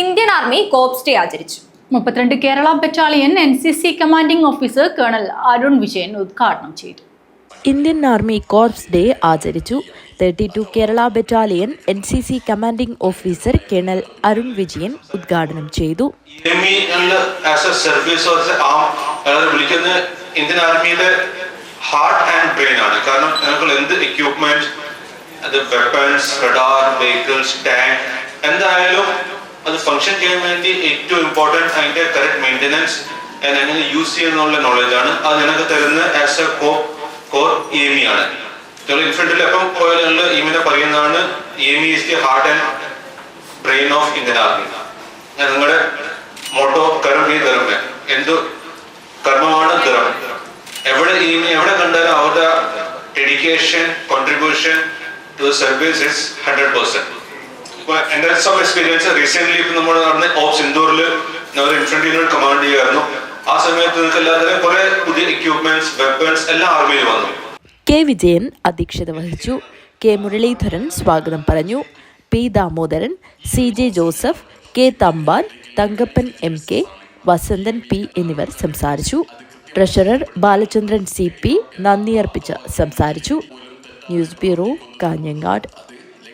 Indian army corps day ആചരിച്ചു. മുപ്പത്തിരണ്ട് Kerala battalion N C C commanding officer colonel Arun Vijayan ഉദ്ഘാടനം ചെയ്തു. Indian army corps day ആചരിച്ചു. Thirty two Kerala battalion N C C commanding officer colonel Arun Vijayan ഉദ്ഘാടനം ചെയ്തു. Indian ആർമിയുടെ heart and brain ആണ്. കാരണം ഞങ്ങൾ എന്ത് എക്യൂപ്മെന്റ് അത് വെപ്പൺസ് റഡാർ വെഹിക്കിൾസ് ടാങ്ക് എന്തായാലും അത് ഫങ്ഷൻ ചെയ്യാൻ വേണ്ടി ഏറ്റവും ഇമ്പോർട്ടന്റ് അതിന്റെ കറക്റ്റ് മെയിന്റെനൻസ് എങ്ങനെ യൂസ് ചെയ്യുന്നുള്ള നോളജ് ആണ്. അത് നിനക്ക് തരുന്ന as a co core E ആണ്. ഞങ്ങൾ ഇൻഫ്രണ്ടിൽ എപ്പം പോയാൽ ഇമിനെ പറയുന്നതാണ് E is the heart and brain of Indian army നിങ്ങളുടെ മോട്ടോ കരം ഈ ധർമ്മ. എന്തു കർമ്മമാണ് ധർമ്മം. എവിടെ ഈ എവിടെ കണ്ടാലും അവരുടെ dedication contribution to service is hundred percent എന്റെ സം എക്സ്പീരിയൻസ് റീസെന്റ് ഇപ്പൊ നമ്മൾ നടന്ന ഓപ്സ് ഇൻഡോറിൽ ഇൻഫൻട്രി യൂണിറ്റ് കമാൻഡ് ചെയ്യുമായിരുന്നു ആ സമയത്ത് നിങ്ങൾക്ക് എല്ലാത്തിനും കുറെ പുതിയ എക്യൂപ്മെന്റ്സ് വെപ്പൺസ് എല്ലാം ആർമിയിൽ വന്നു. കെ വിജയൻ അധ്യക്ഷത വഹിച്ചു. കെ മുരളീധരൻ സ്വാഗതം പറഞ്ഞു. P Damodaran C J Joseph K Thampan Thankappan M K Vasanthan P എന്നിവർ സംസാരിച്ചു. ട്രഷറർ ബാലചന്ദ്രൻ സി പി നന്ദി അർപ്പിച്ച് സംസാരിച്ചു. News bureau Kanhangad.